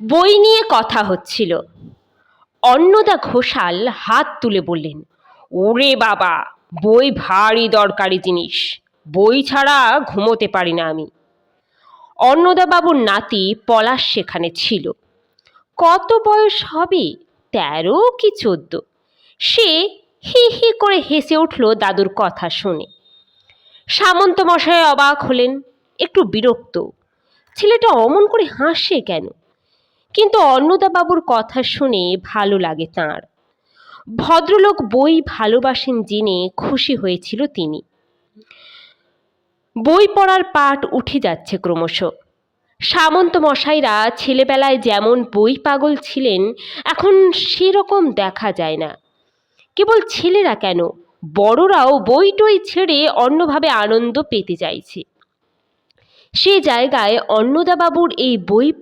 বই নিয়ে কথা হচ্ছিল। অন্নদা ঘোষাল হাত তুলে বললেন, ওরে বাবা, বই ভারী দরকারি জিনিস। বই ছাড়া ঘুমোতে পারি না আমি। অন্নদাবাবুর নাতি পলাশ সেখানে ছিল। কত বয়স হবে? তেরো কি চোদ্দ? সে হি হি করে হেসে উঠল দাদুর কথা শুনে। সামন্ত মশাই অবাক হলেন, একটু বিরক্ত। ছেলেটা অমন করে হাসে কেন? কিন্তু অন্নদাবাবুর কথা শুনে ভালো লাগে তাঁর। ভদ্রলোক বই ভালোবাসেন জেনে খুশি হয়েছিল তিনি। বই পড়ার পাট উঠে যাচ্ছে ক্রমশ। সামন্ত মশাইরা ছেলেবেলায় যেমন বই পাগল ছিলেন, এখন সেরকম দেখা যায় না। কেবল ছেলেরা কেন? বড়রাও বই টই ছেড়ে অন্যভাবে আনন্দ পেতে চাইছে। সে জায়গায় অন্নদাবাবুর এই বই